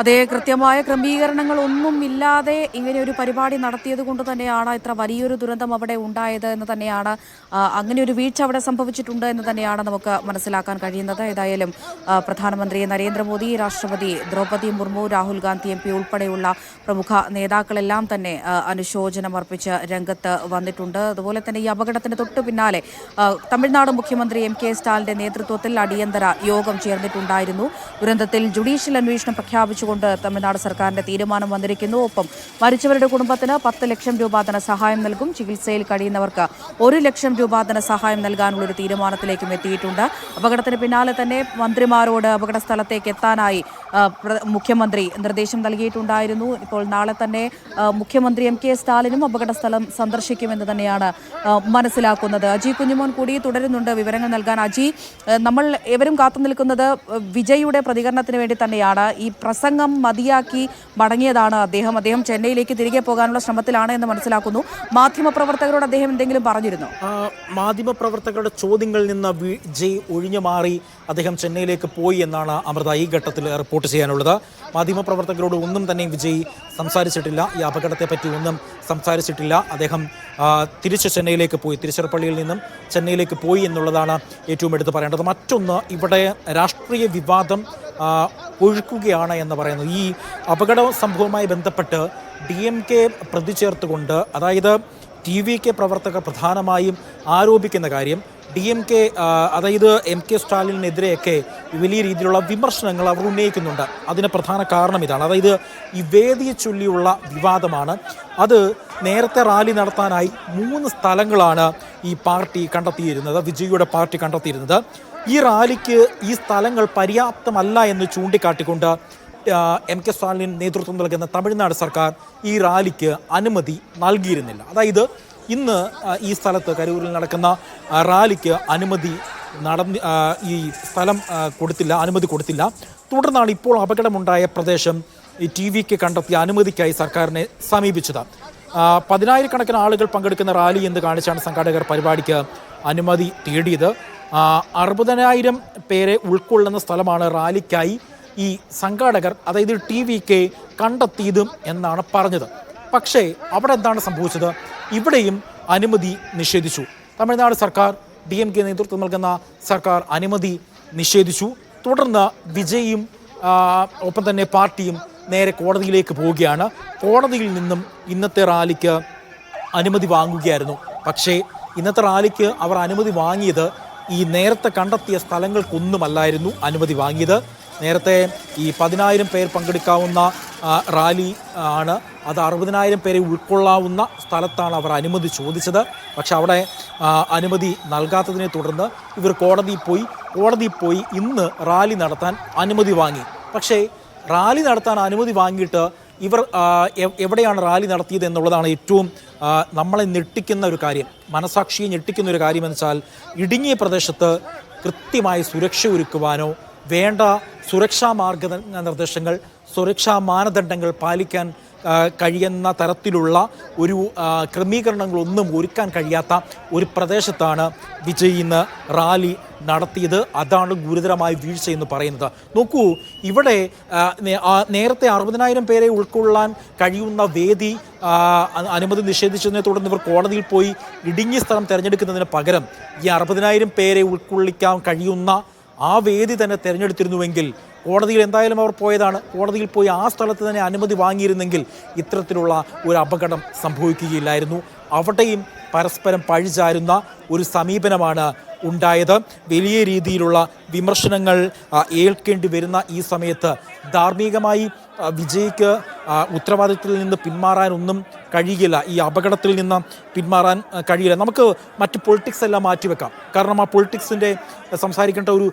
അതേ കൃത്യമായ ക്രമീകരണങ്ങൾ ഒന്നും ഇല്ലാതെ ഇങ്ങനെ ഒരു പരിപാടി നടത്തിയത് കൊണ്ട് തന്നെയാണ് ഇത്ര വലിയൊരു ദുരന്തം അവിടെ ഉണ്ടായത് എന്ന് തന്നെയാണ് അങ്ങനെ ഒരു വീഴ്ച അവിടെ സംഭവിച്ചിട്ടുണ്ട് എന്ന് തന്നെയാണ് നമുക്ക് മനസ്സിലാക്കാൻ കഴിയുന്നത്. ഏതായാലും പ്രധാനമന്ത്രി നരേന്ദ്രമോദി രാഷ്ട്രപതി ദ്രൗപദി മുർമു രാഹുൽ ഗാന്ധി എം ഉൾപ്പെടെയുള്ള പ്രമുഖ നേതാക്കളെല്ലാം തന്നെ അനുശോചനം അർപ്പിച്ച് രംഗത്ത് വന്നിട്ടുണ്ട്. അതുപോലെ തന്നെ ഈ അപകടത്തിന് തൊട്ടു പിന്നാലെ തമിഴ്നാട് മുഖ്യമന്ത്രി എം കെ സ്റ്റാലിന്റെ നേതൃത്വത്തിൽ അടിയന്തര യോഗം ചേർന്നിട്ടുണ്ടായിരുന്നു. ദുരന്തത്തിൽ ജുഡീഷ്യൽ അന്വേഷണം പ്രഖ്യാപിച്ചുകൊണ്ട് തമിഴ്നാട് സർക്കാരിന്റെ തീരുമാനം വന്നിരിക്കുന്നു. ഒപ്പം മരിച്ചവരുടെ കുടുംബത്തിന് പത്ത് ലക്ഷം രൂപ ധനസഹായം നൽകും. ചികിത്സയിൽ കഴിയുന്നവർക്ക് ഒരു ലക്ഷം രൂപ ധനസഹായം നൽകാനുള്ള ഒരു തീരുമാനത്തിലേക്കും എത്തിയിട്ടുണ്ട്. അപകടത്തിന് പിന്നാലെ തന്നെ മന്ത്രിമാരോട് അപകട സ്ഥലത്തേക്ക് എത്താനായി മുഖ്യമന്ത്രി നിർദ്ദേശം നൽകിയിട്ടുണ്ടായിരുന്നു. ഇപ്പോൾ നാളെ തന്നെ മുഖ്യമന്ത്രി എം കെ സ്റ്റാലിനും അപകട സ്ഥലം സന്ദർശിക്കുമെന്ന് തന്നെയാണ് മനസ്സിലാക്കുന്നത്. അജി കുഞ്ഞുമോൻ കൂടി തുടരുന്നുണ്ട് വിവരങ്ങൾ നൽകാൻ. അജി നമ്മൾ ഏവരും കാത്തു നിൽക്കുന്നത് വിജയുടെ പ്രതികരണത്തിന് വേണ്ടി തന്നെയാണ്. ഈ പ്രസംഗം മതിയാക്കി മടങ്ങിയതാണ് അദ്ദേഹം. അദ്ദേഹം ചെന്നൈയിലേക്ക് തിരികെ പോകാനുള്ള ശ്രമത്തിലാണ് എന്ന് മനസ്സിലാക്കുന്നു. മാധ്യമപ്രവർത്തകരോട് അദ്ദേഹം എന്തെങ്കിലും പറഞ്ഞിരുന്നു? മാധ്യമപ്രവർത്തകരുടെ ചോദ്യങ്ങളിൽ നിന്ന് വിജയ് ഒഴിഞ്ഞു മാറി അദ്ദേഹം ചെന്നൈയിലേക്ക് പോയി എന്നാണ് അമൃത ഈ ഘട്ടത്തിൽ റിപ്പോർട്ട് ചെയ്യാനുള്ളത്. മാധ്യമപ്രവർത്തകരോട് ഒന്നും തന്നെ വിജയ് സംസാരിച്ചിട്ടില്ല. ഈ അപകടത്തെ പറ്റി ഒന്നും സംസാരിച്ചിട്ടില്ല. അദ്ദേഹം തിരിച്ച് ചെന്നൈയിലേക്ക് പോയി. തിരുച്ചിറപ്പള്ളിയിൽ നിന്നും ചെന്നൈയിലേക്ക് പോയി എന്നുള്ളതാണ് ഏറ്റവും എടുത്ത് പറയേണ്ടത്. മറ്റൊന്ന് ഇവിടെ രാഷ്ട്രീയ വിവാദം ഒഴുക്കുകയാണ് എന്ന് പറയുന്നു. ഈ അപകട സംഭവവുമായി ബന്ധപ്പെട്ട് ഡി എം കെ പ്രതിചേർത്തുകൊണ്ട് അതായത് ടി വി കെ പ്രവർത്തകർ പ്രധാനമായും ആരോപിക്കുന്ന കാര്യം ഡി എം കെ അതായത് എം കെ സ്റ്റാലിനെതിരെയൊക്കെ വലിയ രീതിയിലുള്ള വിമർശനങ്ങൾ അവർ ഉന്നയിക്കുന്നുണ്ട്. അതിന് പ്രധാന കാരണം ഇതാണ്. അതായത് ഈ വേദിയെ ചൊല്ലിയുള്ള വിവാദമാണ്. അത് നേരത്തെ റാലി നടത്താനായി മൂന്ന് സ്ഥലങ്ങളാണ് ഈ പാർട്ടി കണ്ടെത്തിയിരുന്നത് വിജയിയുടെ പാർട്ടി കണ്ടെത്തിയിരുന്നത്. ഈ റാലിക്ക് ഈ സ്ഥലങ്ങൾ പര്യാപ്തമല്ല എന്ന് ചൂണ്ടിക്കാട്ടിക്കൊണ്ട് എം കെ സ്റ്റാലിൻ നേതൃത്വം നൽകുന്ന തമിഴ്നാട് സർക്കാർ ഈ റാലിക്ക് അനുമതി നൽകിയിരുന്നില്ല. അതായത് ഇന്ന് ഈ സ്ഥലത്ത് കരൂരിൽ നടക്കുന്ന റാലിക്ക് അനുമതി നടന്ന് ഈ സ്ഥലം കൊടുത്തില്ല അനുമതി കൊടുത്തില്ല. തുടർന്നാണ് ഇപ്പോൾ അപകടമുണ്ടായ പ്രദേശം ടി വിക്ക് കണ്ടെത്തിയ അനുമതിക്കായി സർക്കാരിനെ സമീപിച്ചത്. പതിനായിരക്കണക്കിന് ആളുകൾ പങ്കെടുക്കുന്ന റാലി എന്ന് കാണിച്ചാണ് സംഘാടകർ പരിപാടിക്ക് അനുമതി തേടിയത്. അറുപതിനായിരം പേരെ ഉൾക്കൊള്ളുന്ന സ്ഥലമാണ് റാലിക്കായി ഈ സംഘാടകർ അതായത് ടി വി കെ കണ്ടെത്തിയതും എന്നാണ് പറഞ്ഞത്. പക്ഷേ അവിടെ എന്താണ് സംഭവിച്ചത്? ഇവിടെയും അനുമതി നിഷേധിച്ചു. തമിഴ്നാട് സർക്കാർ ഡി എം കെ നേതൃത്വം നൽകുന്ന സർക്കാർ അനുമതി നിഷേധിച്ചു. തുടർന്ന് വിജയും ഒപ്പം തന്നെ പാർട്ടിയും നേരെ കോടതിയിലേക്ക് പോവുകയാണ്. കോടതിയിൽ നിന്നും ഇന്നത്തെ റാലിക്ക് അനുമതി വാങ്ങുകയായിരുന്നു. പക്ഷേ ഇന്നത്തെ റാലിക്ക് അവർ അനുമതി വാങ്ങിയത് ഈ നേരത്തെ കണ്ടെത്തിയ സ്ഥലങ്ങൾക്കൊന്നുമല്ലായിരുന്നു അനുമതി വാങ്ങിയത്. നേരത്തെ ഈ പതിനായിരം പേർ പങ്കെടുക്കാവുന്ന റാലി ആണ്. അത് അറുപതിനായിരം പേരെ ഉൾക്കൊള്ളാവുന്ന സ്ഥലത്താണ് അവർ അനുമതി ചോദിച്ചത്. പക്ഷെ അവിടെ അനുമതി നൽകാത്തതിനെ തുടർന്ന് ഇവർ കോടതിയിൽ പോയി കോടതിയിൽ പോയി ഇന്ന് റാലി നടത്താൻ അനുമതി വാങ്ങി. പക്ഷേ റാലി നടത്താൻ അനുമതി വാങ്ങിയിട്ട് ഇവർ എവിടെയാണ് റാലി നടത്തിയത് എന്നുള്ളതാണ് ഏറ്റവും നമ്മളെ ഞെട്ടിക്കുന്ന ഒരു കാര്യം. മനസാക്ഷിയെ ഞെട്ടിക്കുന്ന ഒരു കാര്യം വെച്ചാൽ ഇടുങ്ങിയ പ്രദേശത്ത് കൃത്യമായി സുരക്ഷ ഒരുക്കുവാനോ വേണ്ട സുരക്ഷാ മാർഗ നിർദ്ദേശങ്ങൾ സുരക്ഷാ മാനദണ്ഡങ്ങൾ പാലിക്കാൻ കഴിയുന്ന തരത്തിലുള്ള ഒരു ക്രമീകരണങ്ങളൊന്നും ഒരുക്കാൻ കഴിയാത്ത ഒരു പ്രദേശത്താണ് വിജയ് ഇന്ന് റാലി നടത്തിയത്. അതാണ് ഗുരുതരമായ വീഴ്ച എന്ന് പറയുന്നത്. നോക്കൂ ഇവിടെ നേരത്തെ അറുപതിനായിരം പേരെ ഉൾക്കൊള്ളാൻ കഴിയുന്ന വേദി അനുമതി നിഷേധിച്ചതിനെ തുടർന്ന് ഇവർ കോടതിയിൽ പോയി ഇടുങ്ങിയ സ്ഥലം തിരഞ്ഞെടുക്കുന്നതിന് പകരം ഈ അറുപതിനായിരം പേരെ ഉൾക്കൊള്ളിക്കാൻ കഴിയുന്ന ആ വേദി തന്നെ തിരഞ്ഞെടുത്തിരുന്നുവെങ്കിൽ കോടതിയിൽ എന്തായാലും അവർ പോയതാണ്. കോടതിയിൽ പോയി ആ സ്ഥലത്ത് തന്നെ അനുമതി വാങ്ങിയിരുന്നെങ്കിൽ ഇത്തരത്തിലുള്ള ഒരു അപകടം സംഭവിക്കുകയില്ലായിരുന്നു. അവിടെയും പരസ്പരം പഴിചാരുന്ന ഒരു സമീപനമാണ് ഉണ്ടായത്. വലിയ രീതിയിലുള്ള വിമർശനങ്ങൾ ഏൽക്കേണ്ടി വരുന്ന ഈ സമയത്ത് ധാർമ്മികമായി വിജയിക്ക് ഉത്തരവാദിത്തത്തിൽ നിന്ന് പിന്മാറാനൊന്നും കഴിയില്ല. ഈ അപകടത്തിൽ നിന്ന് പിന്മാറാൻ കഴിയില്ല. നമുക്ക് മറ്റ് പൊളിറ്റിക്സ് എല്ലാം മാറ്റിവെക്കാം. കാരണം ആ പൊളിറ്റിക്സിന്റെ സംസാരിക്കേണ്ട ഒരു